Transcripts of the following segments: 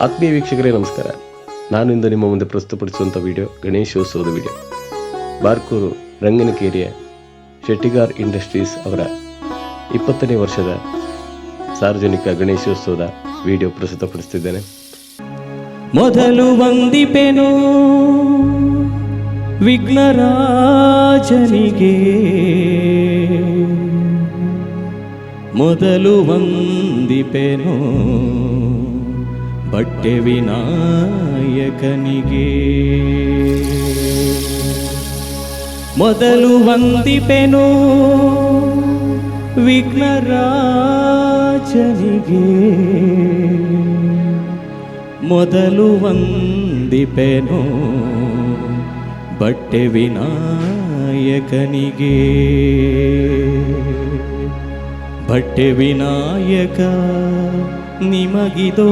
ಆತ್ಮೀಯ ವೀಕ್ಷಕರೇ, ನಮಸ್ಕಾರ. ನಾನು ಇಂದು ನಿಮ್ಮ ಮುಂದೆ ಪ್ರಸ್ತುತಪಡಿಸುವಂಥ ವಿಡಿಯೋ ಗಣೇಶೋತ್ಸವದ ವಿಡಿಯೋ. ಬಾರ್ಕೂರು ರಂಗನಕೇರಿಯ ಶೆಟ್ಟಿಗಾರ್ ಇಂಡಸ್ಟ್ರೀಸ್ ಅವರ ಇಪ್ಪತ್ತನೇ ವರ್ಷದ ಸಾರ್ವಜನಿಕ ಗಣೇಶೋತ್ಸವದ ವಿಡಿಯೋ ಪ್ರಸ್ತುತಪಡಿಸುತ್ತಿದ್ದೇನೆ ಮೊದಲು ವಂದಿಪೆನು ವಿಘ್ನರಾಜನಿಗೆ. ಮೊದಲು ವಂದಿಪೆನು ಬಟ್ಟೆ ವಿನಾಯಕನಿಗೆ. ಮೊದಲು ವಂದಿಪೆನು ವಿಘ್ನರಾಜನಿಗೆ. ಮೊದಲು ವಂದಿಪೆನು ಬಟ್ಟೆ ವಿನಾಯಕನಿಗೆ. ಬಟ್ಟೆ ವಿನಾಯಕ ನಿಮಗಿದೋ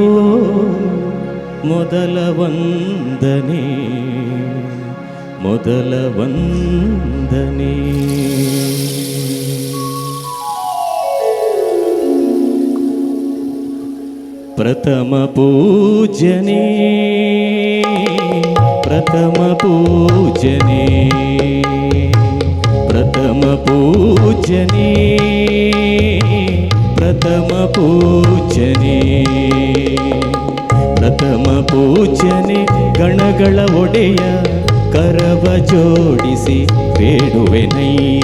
ಮೊದಲ ವಂದನೆ ಮೊದಲ ವಂದನೆ. ಪ್ರಥಮ ಪೂಜನೆ ಪ್ರಥಮ ಪೂಜನೆ ಪ್ರಥಮ ಪೂಜನೆ. ಪ್ರಥಮ ಪೂಜನೆ. ಪ್ರಥಮ ಪೂಜನೆ ಗಣಗಳ ಒಡೆಯ ಕರವ ಜೋಡಿಸಿ ಬೇಡುವೆನಯ್ಯ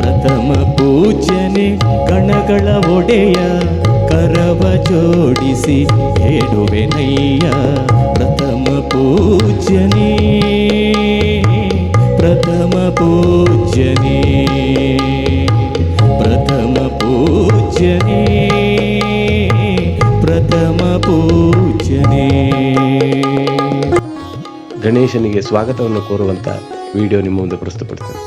ಪ್ರಥಮ ಪೂಜನೆ ಗಣಗಳ ಒಡೆಯ ಕರವ ಜೋಡಿಸಿ ಬೇಡುವೆನಯ್ಯ ಪೂಜನೆ, ಪ್ರಥಮ ಪೂಜನೆ. ಗಣೇಶನಿಗೆ ಸ್ವಾಗತವನ್ನು ಕೋರುವಂಥ ವಿಡಿಯೋ ನಿಮ್ಮ ಮುಂದೆ ಪ್ರಸ್ತುತಪಡ್ತೇನೆ.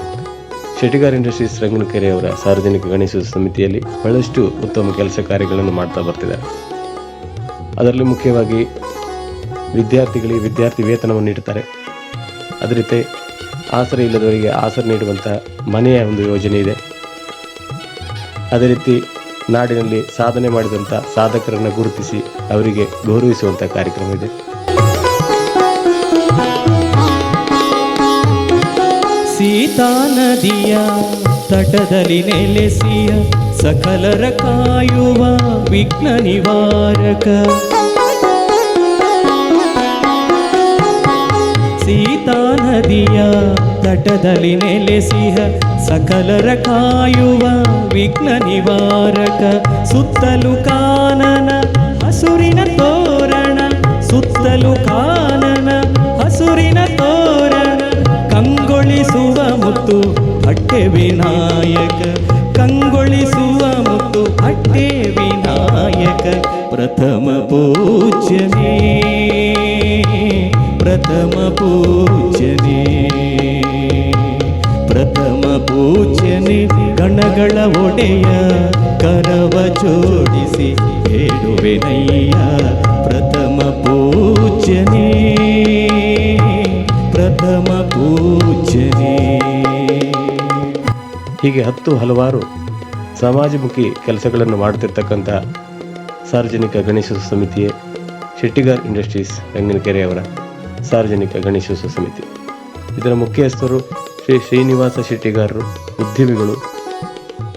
ಶೆಟ್ಟಿಗಾರ್ ಇಂಡಸ್ಟ್ರೀಸ್ ರಂಗನಕೆರೆ ಅವರ ಸಾರ್ವಜನಿಕ ಗಣೇಶ ಸಮಿತಿಯಲ್ಲಿ ಬಹಳಷ್ಟು ಉತ್ತಮ ಕೆಲಸ ಕಾರ್ಯಗಳನ್ನು ಮಾಡ್ತಾ ಬರ್ತಿದ್ದಾರೆ. ಅದರಲ್ಲಿ ಮುಖ್ಯವಾಗಿ ವಿದ್ಯಾರ್ಥಿಗಳಿಗೆ ವಿದ್ಯಾರ್ಥಿ ವೇತನವನ್ನು ನೀಡುತ್ತಾರೆ. ಅದೇ ರೀತಿ ಆಸರೆ ಇಲ್ಲದವರಿಗೆ ಆಸರೆ ನೀಡುವಂಥ ಮನೆಯ ಒಂದು ಯೋಜನೆ ಇದೆ. ಅದೇ ರೀತಿ ನಾಡಿನಲ್ಲಿ ಸಾಧನೆ ಮಾಡಿದಂಥ ಸಾಧಕರನ್ನು ಗುರುತಿಸಿ ಅವರಿಗೆ ಗೌರವಿಸುವಂಥ ಕಾರ್ಯಕ್ರಮ ಇದೆ. ಸೀತಾ ನದಿಯ ತಟದಲ್ಲಿ ನೆಲೆಸಿಯ ಸಕಲರ ಕಾಯುವ ವಿಘ್ನ ನಿವಾರಕ. ಸೀತಾ ನದಿಯ ತಟದಲ್ಲಿ ನೆಲೆಸಿಹ ಸಕಲರ ಕಾಯುವ ವಿಘ್ನ ನಿವಾರಕ, ಸುತ್ತಲು ಕಾನನ, ಹಸುರಿನ ತೋರಣ, ಸುತ್ತಲು ಕಾನನ, ಹಸುರಿನ ತೋರಣ, ಕಂಗೊಳಿಸುವ ಮುತ್ತು ಹಟ್ಟೆ ವಿನಾಯಕ, ಕಂಗೊಳಿಸುವ ಮುತ್ತು ಹಟ್ಟೆ ವಿನಾಯಕ, ಪ್ರಥಮ ಪೂಜ್ಯನೇ, ಪ್ರಥಮ ಪೂಜನೆ ಪೂಜನೆ ಗಣಗಳ ಒಡೆಯ ಕರವ ಜೋಡಿಸಿ ಹೇಳುವೆನಯ್ಯ ಪ್ರಥಮ ಪೂಜನೆ ಪ್ರಥಮ ಪೂಜನೆ ಹೀಗೆ ಹತ್ತು ಹಲವಾರು ಸಮಾಜಮುಖಿ ಕೆಲಸಗಳನ್ನು ಮಾಡುತ್ತಿರ್ತಕ್ಕಂಥ ಸಾರ್ವಜನಿಕ ಗಣೇಶೋತ್ಸವ ಸಮಿತಿಯೇ ಶೆಟ್ಟಿಗಾರ್ ಇಂಡಸ್ಟ್ರೀಸ್ ರಂಗನಕೆರೆಯವರ ಸಾರ್ವಜನಿಕ ಗಣೇಶೋತ್ಸವ ಸಮಿತಿ. ಇದರ ಮುಖ್ಯಸ್ಥರು ಶ್ರೀ ಶ್ರೀನಿವಾಸ ಶೆಟ್ಟಿಗಾರರು, ಉದ್ಯಮಿಗಳು,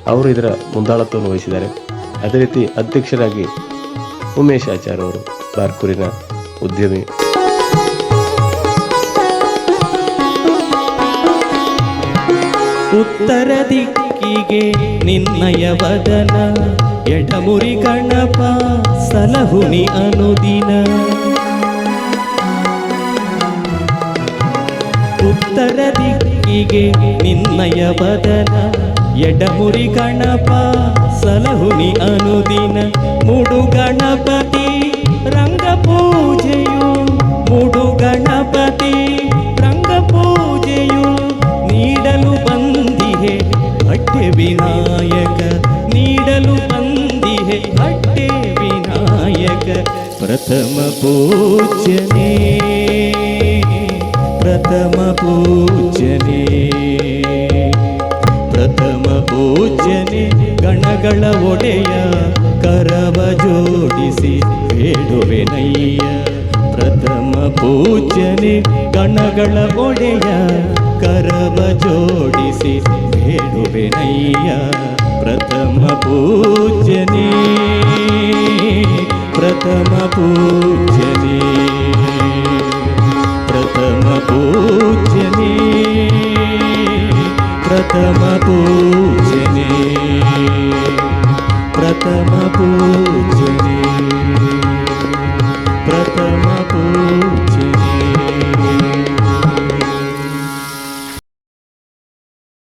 ಅವರು ಇದರ ಮುಂದಾಳತ್ವವನ್ನು ವಹಿಸಿದ್ದಾರೆ. ಅದೇ ರೀತಿ ಅಧ್ಯಕ್ಷರಾಗಿ ಉಮೇಶ್ ಆಚಾರ್ ಅವರು, ಬಾರ್ಕೂರಿನ ಉದ್ಯಮಿ. ಉತ್ತರ ದಿಕ್ಕಿಗೆ ನಿನ್ನಯ ಬದನ ಎಡಮುರಿ ಗಣಪ, ಸಲಹುನಿ ಅನುದಿನ. ಉತ್ತರ ದಿಕ್ಕಿಗೆ ನಿನ್ನಯ ವದನ ಎಡಮುರಿ ಗಣಪ, ಸಲಹುನಿ ಅನುದಿನ. ಮುಡು ಗಣಪತಿ ರಂಗ ಪೂಜೆಯು ಮುಡು ಗಣಪತಿ ರಂಗ ಪೂಜೆಯು ನೀಡಲು ಬಂದಿಹೆ ಹಟ್ಟೆ ವಿನಾಯಕ. ನೀಡಲು ಬಂದಿಹೆ ಹಟ್ಟೆ ವಿನಾಯಕ. ಪ್ರಥಮ ಪೂಜನೆ ಪ್ರಥಮ ಪೂಜನೆ ಪ್ರಥಮ ಪೂಜನೆ ಗಣಗಳ ಒಡೆಯ ಕರವ ಜೋಡಿಸಿ ಬೇಡುವೆನಯ್ಯ ಪ್ರಥಮ ಪೂಜನೆ ಗಣಗಳ ಒಡೆಯ ಕರವ ಜೋಡಿಸಿ ಬೇಡುವೆನಯ್ಯ ಪ್ರಥಮ ಪೂಜನೆ ಪ್ರಥಮ ಪೂಜನೆ ప్రథమ పూజనే ప్రథమ పూజనే ప్రథమ